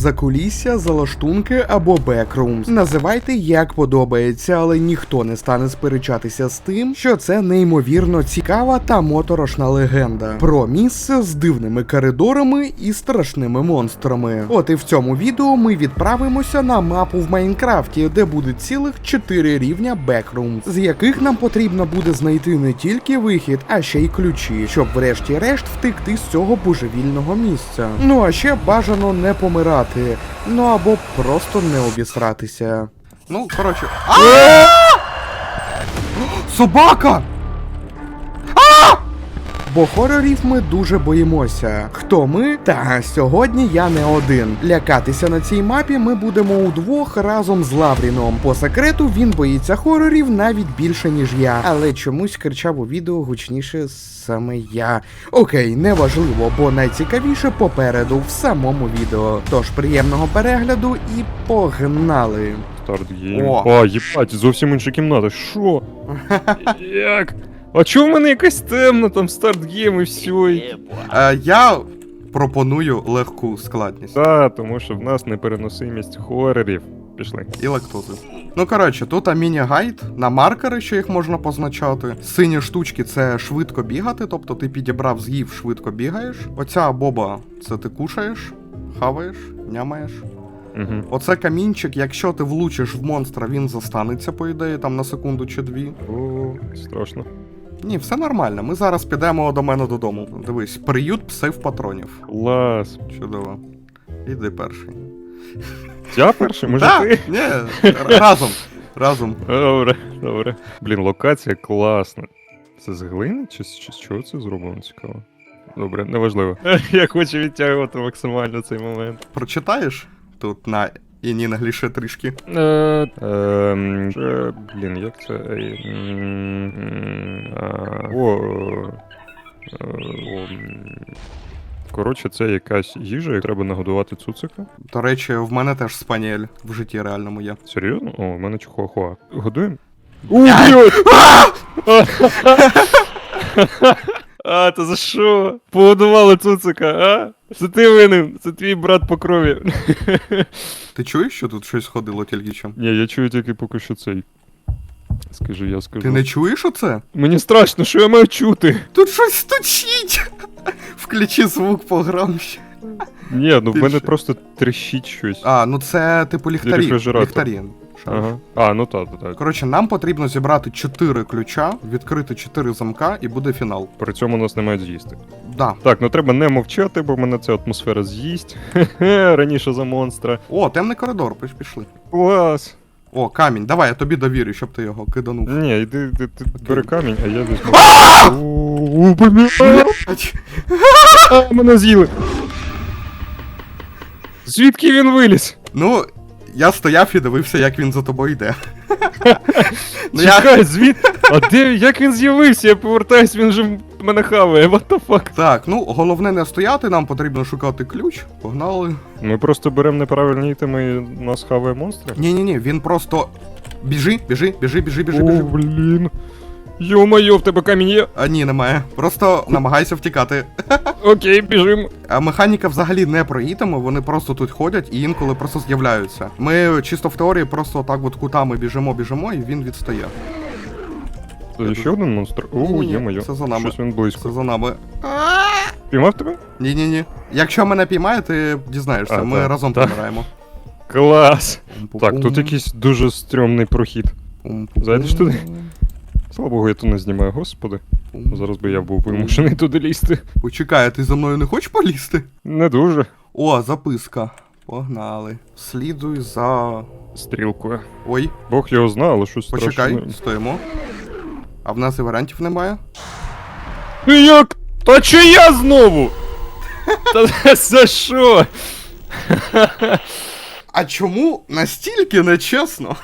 закулісся, залаштунки або бекрумс. Називайте як подобається, але ніхто не стане сперечатися з тим, що це неймовірно цікава та моторошна легенда про місце з дивними коридорами і страшними монстрами. От і в цьому відео ми відправимося на мапу в Майнкрафті, де буде цілих 4 рівня бекрумс, з яких нам потрібно буде знайти не тільки вихід, а ще й ключі, щоб врешті-решт втекти з цього божевільного місця. Ну а ще бажано не помирати, ну або просто не обісратися. Ну, коротше. Собака! Бо хорорів ми дуже боїмося. Хто ми? Та сьогодні я не один. Лякатися на цій мапі ми будемо удвох разом з Лавріном. По секрету він боїться хорорів навіть більше, ніж я. Але чомусь кричав у відео гучніше саме я. Окей, неважливо, бо найцікавіше попереду в самому відео. Тож приємного перегляду і погнали. Старт. О. О, їбать, зовсім інша кімната. Що? Як? А чого в мене якась темна там старт гейм і все? І... Е, я пропоную легку складність. Та, тому що в нас непереносимість хорорів. Пішли. і лактози. Ну коротше, тут міні-гайд на маркери, що їх можна позначати. Сині штучки це швидко бігати, тобто ти підібрав, з'їв, швидко бігаєш. Оця боба це ти кушаєш, хаваєш, нямаєш. Угу. Оце камінчик, якщо ти влучиш в монстра, він застанеться, по ідеї, там на секунду чи дві. О, страшно. Ні, все нормально. Ми зараз підемо до мене додому. Дивись, приют псив патронів. Клас. Чудово. Іди перший. Я перший, може ти? ні, разом. Разом. Добре, добре. Блін, локація класна. Це з глини чи з чого це зроблено цікаво? Добре, неважливо. Я хочу відтягувати максимально цей момент. Прочитаєш тут на інінгліше трішки. Е, ем, е, Блін, як це? Е, О. е. Коротше, це якась їжа, і треба нагодувати цуцика. До речі, в мене теж спаніель в житті реальному є. Серйозно? О, в мене чихуахуа. Годуємо? А, то за що? Погодували цуцика, а? Це ти винен, це твій брат по крові. Ти чуєш, що тут щось ходило тільки що? Ні, я чую тільки поки що цей. Скажи, я скажу. Ти не чуєш оце? Мені страшно, що я маю чути. Тут щось стучить! Включи звук погромче. Ні, ну в мене що? просто трещить щось. А, ну це типу ліхтарі. Рефрижератор. Ліхтарі. Ага. А, ну так, так, так. Коротше, нам потрібно зібрати 4 ключа, відкрити 4 замка і буде фінал. При цьому нас не мають з'їсти. Да. Так, ну треба не мовчати, бо мене ця атмосфера з'їсть. Хе-хе, раніше за монстра. О, темний коридор, пиш- пішли. Клас. О, камінь, давай, я тобі довірю, щоб ти його киданув. Ні, йди, ти, ти бери камінь, а я візьму. О, бля! Блядь. А, Мене з'їли. Звідки він виліз? Ну, я стояв і дивився, як він за тобою йде. ну, я... Чекай, звід. А де як він з'явився? Я повертаюсь, він же мене хаває. What the fuck? Так, ну головне не стояти, нам потрібно шукати ключ. Погнали. Ми просто беремо неправильні ітеми і нас хаває монстри. Ні-ні-ні, він просто. Біжи, біжи, біжи, біжи, біжи, О, біжи. блін. Йо-моє, в тебе камінь є. А ні, немає. Просто намагайся втікати. Окей, біжим. А механіка взагалі не про ітеми, вони просто тут ходять і інколи просто з'являються. Ми чисто в теорії просто так от кутами біжимо, біжимо, і він відстає. Це ще один монстр. О, Ні-ні-ні, є-моє. це за нами. Щось він близько. Це за нами. Піймав тебе? Ні-ні-ні. Якщо мене піймає, ти дізнаєшся, А, ми так, разом так. помираємо. Клас. Так, тут якийсь дуже стрьомний прохід. Зайдеш туди? Слава Богу, я тут не знімаю, господи. Зараз би я був вимушений туди лізти. Почекай, а ти за мною не хочеш полізти? Не дуже. О, записка. Погнали. Слідуй за. Стрілкою. Ой, Бог його знає, але щось почекай, страшне. стоїмо. А в нас і варіантів немає. Як? Та чи я знову? Та за що? А чому настільки нечесно?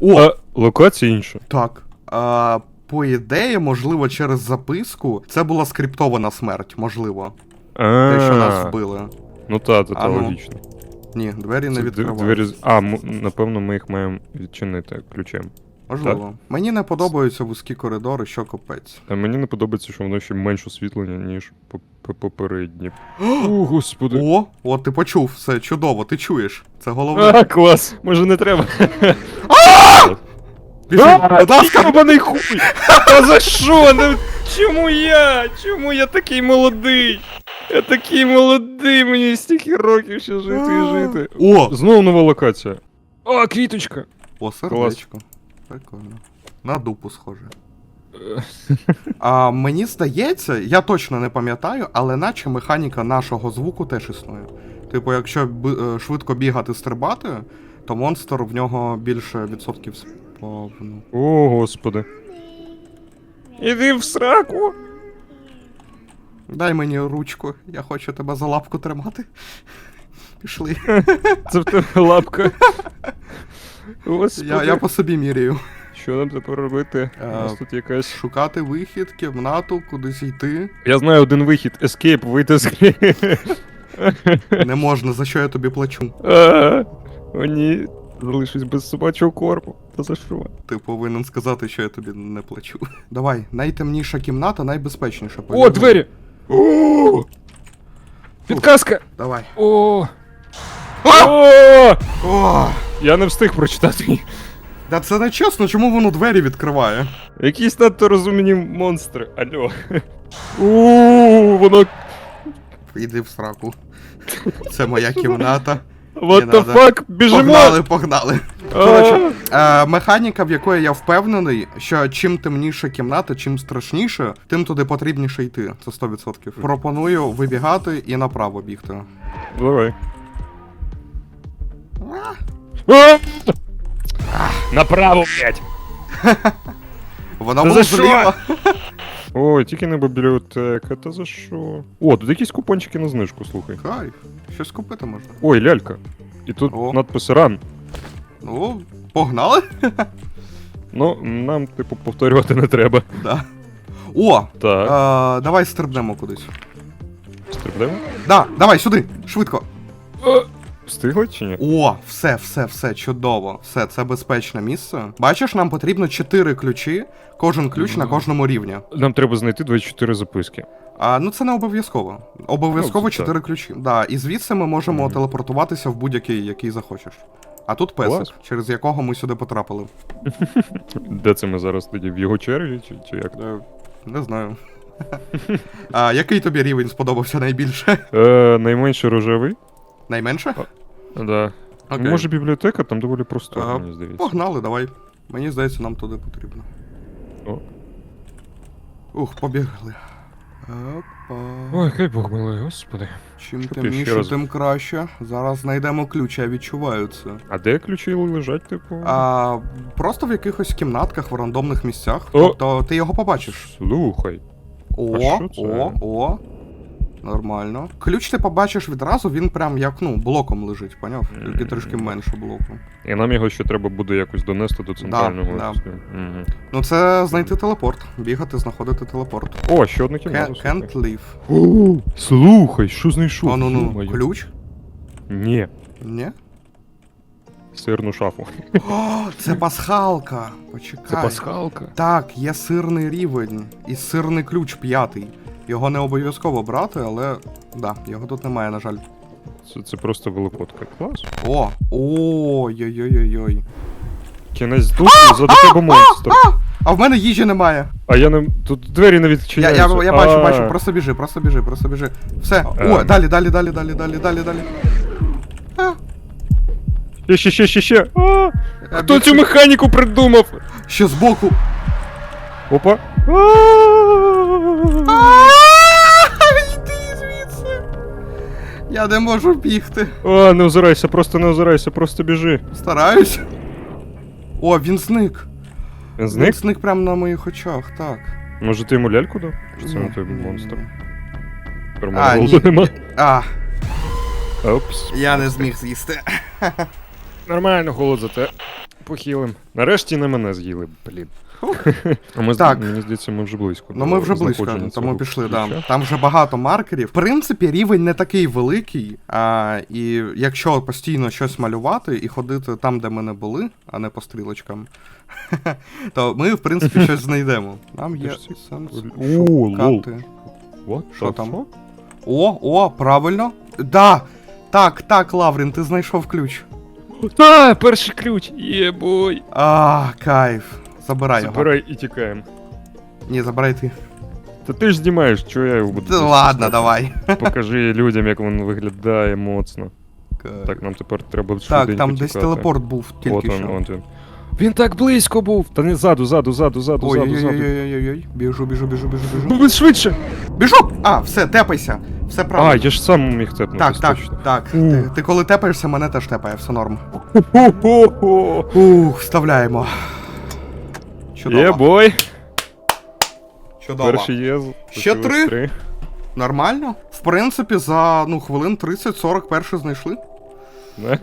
О, А, локація інша. так. А, по ідеї, можливо, через записку це була скриптована смерть, можливо. Те, що нас вбили. Ну та, та, та, логічно. Ні, двері не Це відкриваються. А, напевно, ми їх маємо відчинити ключем. Можливо. Мені не подобаються вузькі коридори, що капець. А мені не подобається, що воно ще менш освітлення, ніж по- по- О, господи. О, от ти почув, все чудово, ти чуєш. Це головне. А, клас. Може не треба. Біжи, будь ласка. Йобаний хуй! Та за що? Ну, чому я? Чому я такий молодий? Я такий молодий, мені стільки років ще жити і жити. О! Знову нова локація. О, квіточка. О, сердечко. Прикольно. На дупу схоже. А мені здається, я точно не пам'ятаю, але наче механіка нашого звуку теж існує. Типу, якщо б- е, швидко бігати стрибати, то монстр в нього більше відсотків сповну. О, господи. Іди в сраку. Дай мені ручку, я хочу тебе за лапку тримати. Пішли. Це в тебе лапка. Господи. Я, я по собі міряю. Що нам тепер робити? У нас Е, тут якась. Шукати вихід, кімнату, кудись йти. Я знаю один вихід. Escape, вийти з гри. Не можна, за що я тобі плачу. А, О, ні. Залишусь без собачого корпу. За що? Ти повинен сказати, що я тобі не плачу. Давай, найтемніша кімната, найбезпечніша. О, двері! О! Підказка! Давай. О! О! О! Я не встиг прочитати. її. Да це не чесно, чому воно двері відкриває? Якісь надто розумні монстри. Алло. У, воно. Іди в сраку. Це моя кімната. What the fuck? Біжимо! Погнали, погнали. Коротше, е, механіка, в якої я впевнений, що чим темніша кімната, чим страшніше, тим туди потрібніше йти. Це 100%. Пропоную вибігати і направо бігти. Давай. Направо, блядь! За що? зліва. Ой, тільки не бібліотека, та за що? О, тут якісь купончики на знижку, слухай. Кайф. Щось купити можна. Ой, лялька. І тут О. надпис ран. Ну, погнали? Ну, нам, типу, повторювати не треба. Да. О! Так, Е, давай стрибнемо кудись. стрибнемо. Да, давай сюди, швидко. Встигли чи ні? О, все, все, все, чудово. Все, це безпечне місце. Бачиш, нам потрібно 4 ключі, кожен ключ на кожному рівні. Нам треба знайти 24 записки. А, ну це не обов'язково. Обов'язково Ну, це 4 ключі. Да, і звідси ми можемо телепортуватися в будь-який, який захочеш. А тут песик, Клас. через якого ми сюди потрапили. Де це ми зараз тоді? В його черзі чи, чи як? Е, не знаю. а, який тобі рівень сподобався найбільше? Е, найменше рожевий. Найменше? Да. Окей. Може бібліотека, там доволі просто, Ага. мені здається. Погнали, давай. Мені здається, нам туди потрібно. О. Ух, побігли. Опа. Ой, хай Бог милий, господи. Чим Щоб ти ще темніше, раз- тим краще. Зараз знайдемо ключ, я відчуваю це. А де ключі лежать, типу? А, просто в якихось кімнатках в рандомних місцях. О! Тобто ти його побачиш. Слухай. О, що це? о, о. Нормально. Ключ ти побачиш відразу, він прям як, ну, блоком лежить, поняв? Тільки трішки менше блоку. І нам його ще треба буде якось донести до центрального да. офісу. Мгм. Ну, це знайти телепорт. Бігати, знаходити телепорт. О, ще одна Can, can't leave. О, Слухай, що знайшов? О, ну ну, Ё-моё. ключ? Ні, Ні? сирну шафу. О, це пасхалка. Почекай. Це пасхалка. Так, є сирний рівень і сирний ключ п'ятий. Його не обов'язково брати, але да, його тут немає, на жаль. Це, це просто великодка. Клас. О, ой-ой-ой-ой. Кінець тут за тебе монстр. А в мене їжі немає. А я не. Тут двері не Я, відчиняються. я, я бачу, бачу, просто біжи, просто біжи, просто біжи. Все. О, далі, далі, далі, далі, далі, далі, далі. Ще, ще, ще, ще, ще. Хто цю механіку придумав? Ще збоку. Опа. Я не можу бігти. А, не озирайся, просто не озирайся, просто біжи. Стараюсь. О, він зник. Він Він зник? зник прямо на моїх очах, так. Може ти йому ляльку дав? Чи це не той монстр? А, ні. нема. А, Опс. я не зміг з'їсти. Нормально, голод зате. Похилим. Нарешті не мене з'їли, блін. А ми, Так. мені здається, ми вже близько. Ну ми вже близько, тому пішли, да. Там вже багато маркерів. В принципі, рівень не такий великий. А, і якщо постійно щось малювати і ходити там, де ми не були, а не по стрілочкам, то ми, в принципі, щось знайдемо. Нам є сенс шукати. Що там? О, о, правильно. Да! Так, так, Лаврін, ти знайшов ключ. А, перший ключ! Єбой! А, кайф. Забирай його. Забирай і тікаємо. Ні, забирай ти. Та ти ж знімаєш, що я його буду. Та ладно, давай. Покажи людям, як він виглядає моцно. Так, нам тепер треба Так, швиденько там десь тікати. телепорт був От тільки він, що. от він. Він так близько був! Та не ззаду, ззаду, ззаду, ззаду, ззаду, ззаду. Ой-ой-ой-ой-ой. Біжу, біжу, біжу, біжу, біжу. Ну, швидше! Біжу! А, все, тепайся. Все А, я ж сам міг тепнути. так, так, так. У. Ти, ти коли тепаєшся, мене теж тепає, все норм. Ух, вставляємо. Чудово. Єбой! Чудово. Перший є. Ще залишилось три? Нормально? В принципі, за ну, хвилин 30-40 перший знайшли.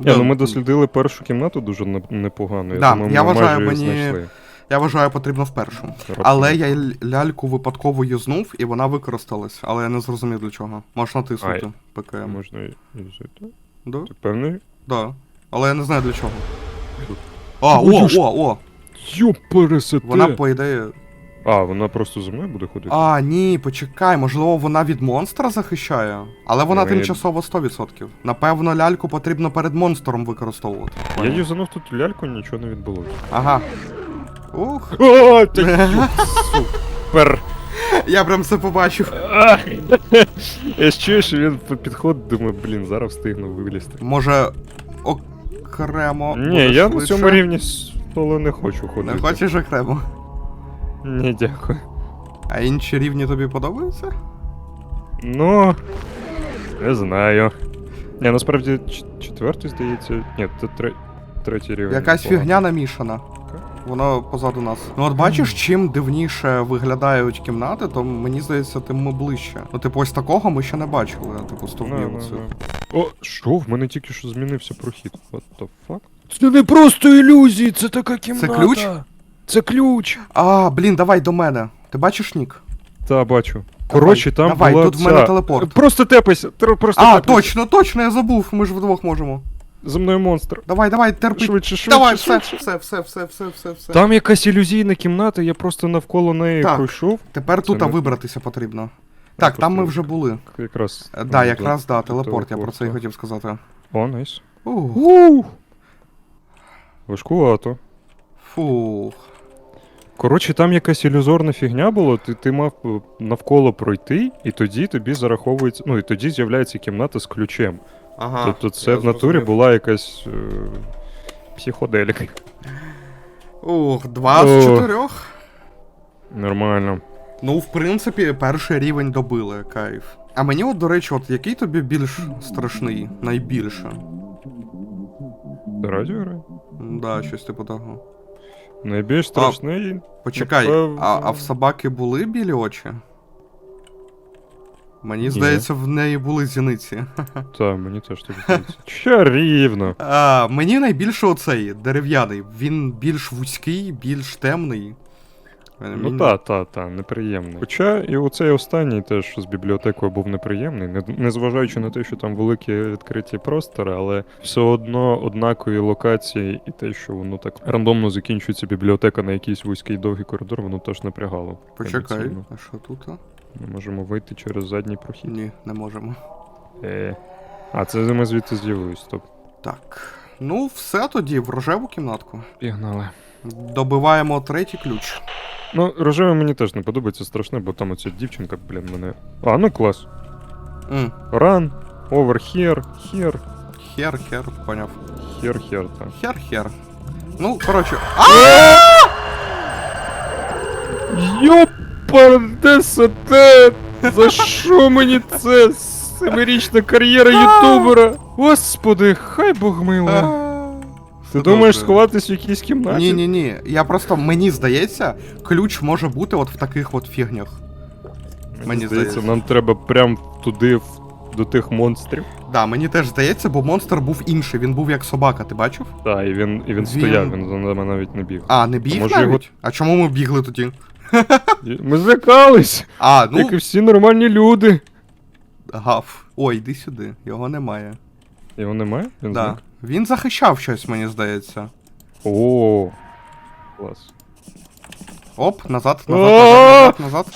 Ні, ну ми дослідили першу кімнату дуже не- непогано. Я Да, думаю, я ми вважаю, майже мені- знайшли. Я вважаю, потрібно в першому. Раптом. Але я л- ляльку випадково юзнув, і вона використалась, але я не зрозумів для чого. Можеш натиснути ПКМ. Можна і. Да? Ти певний? Да. Але я не знаю для чого. А, о, о, о! Йо, пересете! Вона, по ідеї. А, вона просто за мною буде ходити? А, ні, почекай, можливо, вона від монстра захищає. Але вона Ми- тимчасово 100%. Напевно, ляльку потрібно перед монстром використовувати. Я юзанув тут ляльку, нічого не відбулося. Ага. Ух. О, йо, супер! Я прям все побачив. А! Я ж чую, що він підходить, думаю, блін, зараз встигну вилізти. Може, окремо. Ні, буде я на швидше? цьому рівні соло не хочу ходити. Не хочеш окремо. Ні, дякую. А інші рівні тобі подобаються? Ну, не знаю. Ні, насправді четвертий, здається. Ні, це тре... третій рівень. Якась фігня намішана. Воно позаду нас. Ну от бачиш, чим дивніше виглядають кімнати, то мені здається, тим ми ближче. Ну, типу, ось такого ми ще не бачили, типу, Ну, стовбів ну, ну. О, що? В мене тільки що змінився прохід. What the fuck? Це не просто ілюзії, це така кімната. ключ? Це ключ. А, блін, давай до мене. Ти бачиш нік? Та, бачу. Коротше, там давай, була тут в ця... мене телепорт. Просто тепайся, тр- просто А, тепайся. точно, точно, я забув, ми ж вдвох можемо. За мною монстр. Давай, давай, терпи. Швидше, швидше, Давай, все, швидше. все, все, все, все, все, все. Там якась ілюзійна кімната, я просто навколо неї Так. пройшов. Тепер тут не- вибратися потрібно. Так, там ми вже були. Якраз. Да, ну, якраз, да, телепорт, я про це і хотів сказати. О, найс. Ух. Важкувато. фух. Коротше, там якась ілюзорна фігня була, ти, ти мав е, навколо пройти, і тоді тобі зараховується. Ну і тоді з'являється кімната з ключем. Ага. тобто це в натурі була якась е, психоделіка. Ух, два з чотирьох. Нормально. Ну, в принципі, перший рівень добили, кайф. А мені, от, до речі, от який тобі більш страшний, найбільше? Радіо? Да, щось типу того. Найбільш страшний. Почекай, Напевно. а, а в собаки були білі очі? Мені Ні. здається, в неї були зіниці. Так, мені теж так здається. Чарівно. А, мені найбільше оцей дерев'яний. Він більш вузький, більш темний. Ну він- та, та, та, неприємний. Хоча і оцей останній теж з бібліотекою був неприємний, не- незважаючи на те, що там великі відкриті простори, але все одно однакові локації і те, що воно так рандомно закінчується бібліотека на якийсь вузький довгий коридор, воно теж напрягало. Почекай, емоційно. а що тут? а? Ми можемо вийти через задній прохід. Ні, не можемо. Е. А, це ми звідти з'явились, стоп. Так. Ну, все тоді, в рожеву кімнатку. Пігнали. Добиваємо третій ключ. Ну, рожеве мені теж не подобається страшне, бо там оця дівчинка, блін, мене. А, ну клас. Run, over here, here, Хер, хер, поняв. here, here, та. Хер, хер. Ну, коротше. Йопардесете! За що мені це? Семирічна кар'єра ютубера. Господи, хай Бог милує. Ти думаєш сховатись в якійсь кімнаті? Ні, ні, ні. Я просто мені здається, ключ може бути от в таких от фігнях. Мені, здається, здається. нам треба прям туди, до тих монстрів. Да, мені теж здається, бо монстр був інший, він був як собака, ти бачив? Так, і він, і Він- стояв, він за нами навіть не біг. А, не біг Може, навіть? його- А чому ми бігли тоді? Ми злякались! А, ну, Як і всі нормальні люди. гав. Ой, йди сюди, його немає. Його немає? Він Да. зник? Він захищав щось, мені здається. О, клас. Оп, назад, О! назад, назад, назад.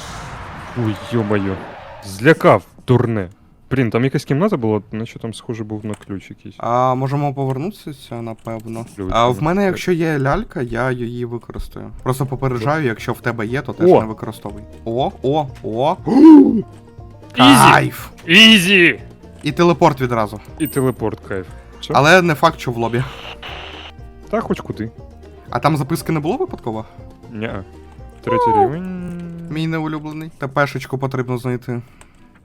Ой, йо-моє. Злякав, дурне. Блін, там якась кімната була, наче там схоже був на ключ якийсь. А можемо повернутися, напевно. Ключ, А в мене, так. якщо є лялька, я її використаю. Просто попереджаю, якщо в тебе є, то теж О! не використовуй. О, о, о. Ізі! Кайф! Ізі! І телепорт відразу. І телепорт, кайф. Все? Але не факт, що в лобі. Та хоч куди. А там записки не було випадково? Ня. Третій рівень. Мій неулюблений. ТПшечку потрібно знайти.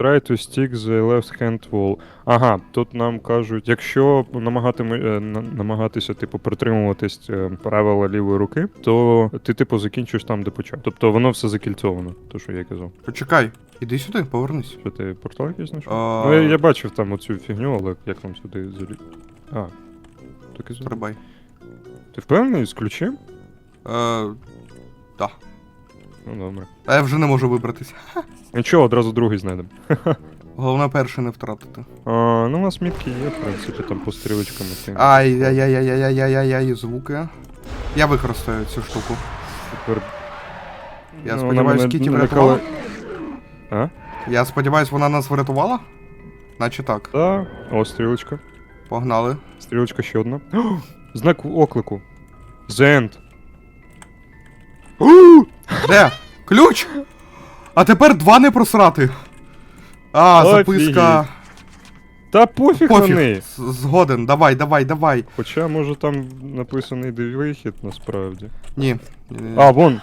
Try to stick the left hand wall. Ага, тут нам кажуть, якщо е, намагатися, типу, притримуватись е, правила лівої руки, то ти, типу, закінчуєш там, де почав. Тобто воно все закільцовано, то що я казав. Почекай, іди сюди, повернись. Що ти портал якийсь знайшов? А. Ну, я, я бачив там оцю фігню, але як там сюди заліз. А. Так і заліз. Ти впевнений з ключем? Е, да. Ну добре. А я вже не можу вибратися. Нічого, одразу другий знайдемо. Головне перший не втратити. А, ну, у нас мітки є, в принципі, там по стрілочкам. і тим. Ай-яй-яй-яй-яй-яй-яй, звуки. Я використаю цю штуку. Тепер... Я Ну, сподіваюсь, вона мене Кіті налякала- врятувала? А? Я сподіваюсь, вона нас врятувала? Наче так. Так. О, стрілочка. Погнали. Стрілочка ще одна. О, знак оклику. The end. Де? Ключ! А тепер два не просрати. А, записка. Та пофіг, на неї. Згоден, давай, давай, давай. Хоча, може, там написаний де вихід, насправді. Ні-ні-ні. А, вон.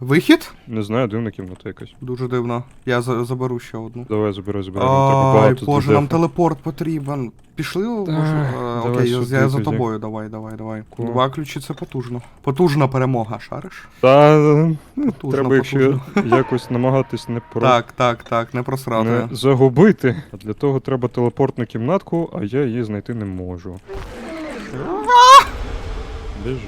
Вихід? Не знаю, дивна кімната якась. Дуже дивно. Я за- заберу ще одну. Давай, забирай, забирай. нам треба Ай, багато боже, нам телепорт потрібен. Пішли? може? Е, давай Окей, я, сюди я за тоді. тобою, давай, давай, давай. Два ключі це потужно. Потужна перемога, шариш? Та, Потужно, треба, якщо якось намагатись не про... Так, так, так, не просрати. не загубити. А для того треба телепортну кімнатку, а я її знайти не можу. Біжи.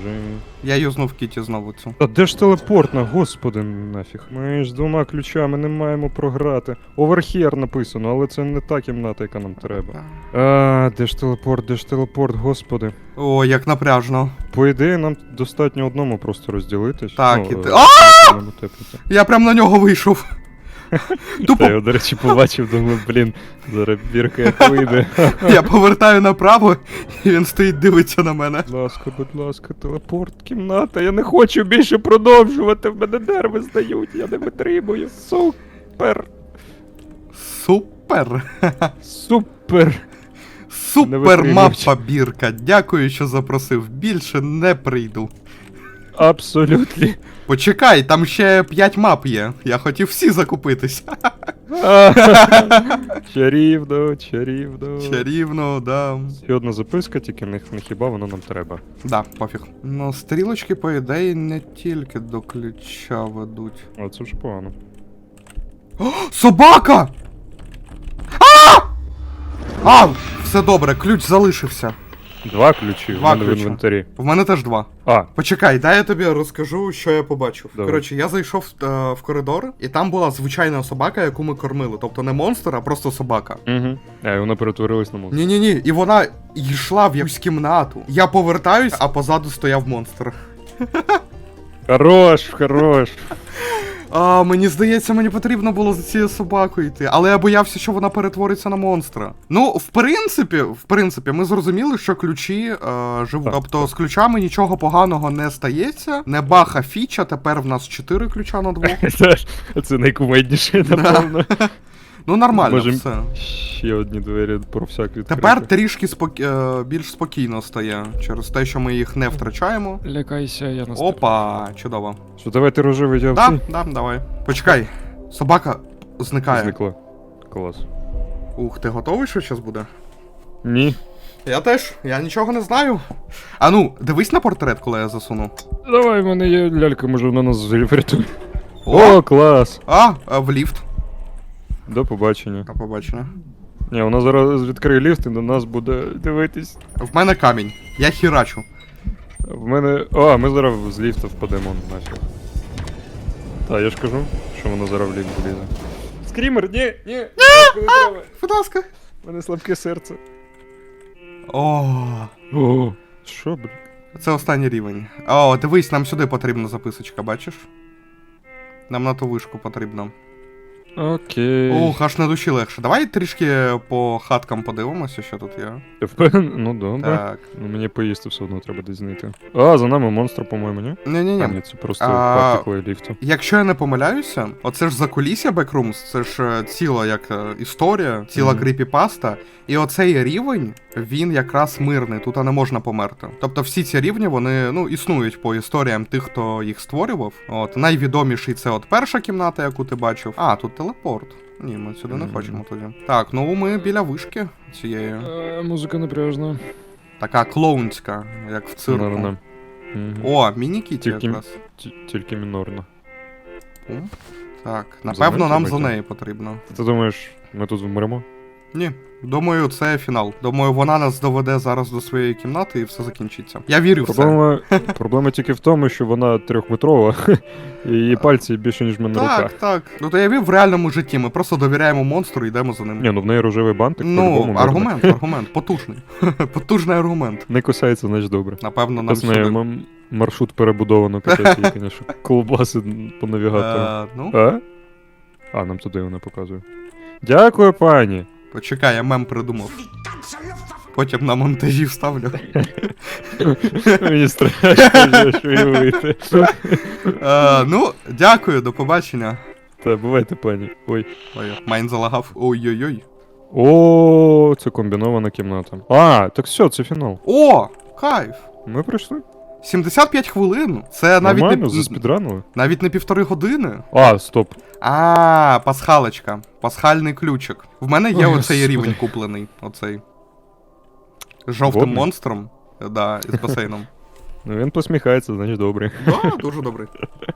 Я юзнув Кіті знову цю. Та де ж телепортна, господи, нафіг. Ми ж з двома ключами не маємо програти. Оверхер написано, але це не та кімната, яка нам треба. А, де ж телепорт, де ж телепорт, господи. О, як напряжно. По ідеї, нам достатньо одному просто розділитись. Так, ну, і ти- е, А! Я прям на нього вийшов. Тупо його, до речі, побачив, думаю, блін, зараз бірка як вийде. я повертаю направо, і він стоїть, дивиться на мене. Будь ласка, будь ласка, телепорт, кімната. Я не хочу більше продовжувати. В мене нерви здають, я не витримую. Супер. Супер. Супер. Супер мапа бірка. Дякую, що запросив. Більше не прийду. Абсолютно. Почекай, там ще 5 мап є. Я хотів всі закупитись. Чарівно, чарівно. Чарівно, да. І одна записка, тільки не, не хіба воно нам треба. Да, пофіг. Ну, стрілочки, по ідеї, не тільки до ключа ведуть. А це вже погано. Собака! А! А! Все добре, ключ залишився. Два ключі Два в мене в ключа. інвентарі. В мене теж два. А, Почекай, дай я тобі розкажу, що я побачив. Давай. Коротше, я зайшов е, в коридор, і там була звичайна собака, яку ми кормили. Тобто не монстр, а просто собака. угу. А, і вона перетворилась на монстра. Ні-ні-ні, і вона йшла в якусь кімнату. Я повертаюсь, а позаду стояв монстр. Хорош, хорош. А, мені здається, мені потрібно було за цією собакою йти, але я боявся, що вона перетвориться на монстра. Ну, в принципі, в принципі, ми зрозуміли, що ключі е, живуть. Тобто з ключами нічого поганого не стається. Не баха фіча, тепер в нас чотири ключа на двох. Це, найкумедніше, напевно. Ну нормально, Можем- все. Ще одні двері про всяк відкрити. Тепер трішки спок... е, більш спокійно стає через те, що ми їх не втрачаємо. Лякайся, я нас. Опа, чудово. Що, давайте рожевий я Да, да, давай. Почекай. Собака зникає. Зникла. Клас. Ух, ти готовий, що зараз буде? Ні. Я теж, я нічого не знаю. А ну, дивись на портрет, коли я засуну. Давай, в мене є лялька, може вона нас врятує. О! О, клас! А, а, в ліфт. До побачення. До побачення. Ні, вона зараз відкриє ліфт і на нас буде дивитись. В мене камінь. Я хірачу. В мене. О, ми зараз з ліфта впадемо нафіг. Та, я ж кажу, що вона зараз в ліфт влізе. Скрімер, ні, ні, не треба. Будь ласка. У мене слабке серце. О, О, що, блін? це останній рівень. О, дивись, нам сюди потрібна записочка, бачиш? Нам на ту вишку потрібно. Окей. Ох, аж на душі легше. Давай трішки по хаткам подивимося, що тут є. Ну добре. Так. Ну мені поїсти все одно треба десь знайти. А, за нами монстр, по-моєму, ні? А, Ні-ні-ні. ні, це просто А, партикли ліфту. Якщо я не помиляюся, оце ж закулісся Backrooms, це ж е, ціла як е, історія, ціла Мгм. кріпіпаста. І оцей рівень, він якраз мирний, тут не можна померти. Тобто всі ці рівні, вони ну, існують по історіям тих, хто їх створював. От найвідоміший це от перша кімната, яку ти бачив. А, тут телепорт. Ні, ми сюди не хочемо тоді. Так, ну ми біля вишки цієї. Е, Музика напряжна. Така клоунська, як в цирку. Мгм. О, міні-кіті Тільки- якраз. Ті- Тільки мінорно. Так, напевно, нам за неї потрібно. Ти думаєш, ми тут вмремо? Ні, думаю, це фінал. Думаю, вона нас доведе зараз до своєї кімнати і все закінчиться. Я вірю в це. Проблема, тільки в тому, що вона трьохметрова, і її пальці більше, ніж мене Так, рука. так. Ну то я вів в реальному житті. Ми просто довіряємо монстру і йдемо за ним. Ні, ну в неї рожевий бантик, ну, аргумент, аргумент, потужний. Потужний аргумент. Не кусається, значить добре. Напевно, нам сюди. маршрут перебудовано, капець, її, звісно, колбаси по навігатору. Е, ну, А? А, нам туди вона показує. Дякую, пані. Почекай, я мем придумав. Потім на монтажі вставлю. Мені страшно, що уявити. Е, ну, дякую, до побачення. Та бувайте, пані. Ой. Ой, майн залагав. Ой-ой-ой. О, це комбінована кімната. А, так все, це фінал. О! Кайф! Ми пройшли. 75 хвилин. Це навіть Нормально, не, заспідранили. навіть не півтори години. А, стоп. А, пасхалочка. Пасхальний ключик. В мене є Ой, оцей рівень куплений. Оцей. Жовтим Водний? монстром. Да, із басейном. Ну він посміхається, значить добре. Да, дуже добрий.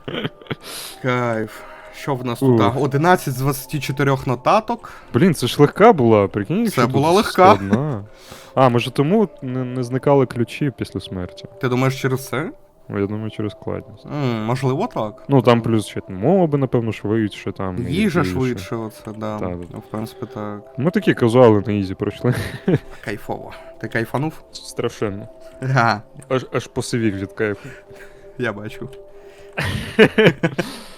Кайф. Що в нас тут? 11 з 24 нотаток. Блін, це ж легка була, прикинь, Це була легка. складна. А, може тому не, не зникали ключі після смерті. Ти думаєш через це? Ну, Я думаю, через складність. М, можливо, так. Ну там плюс ще моби, напевно, швидше там. і Їжа швидше, оце, да. Так, Ну, В принципі, так. Ми такі казуали на ізі пройшли. Кайфово. Ти кайфанув? Страшенно. Га, Аж аж посивів від кайфу. я бачу.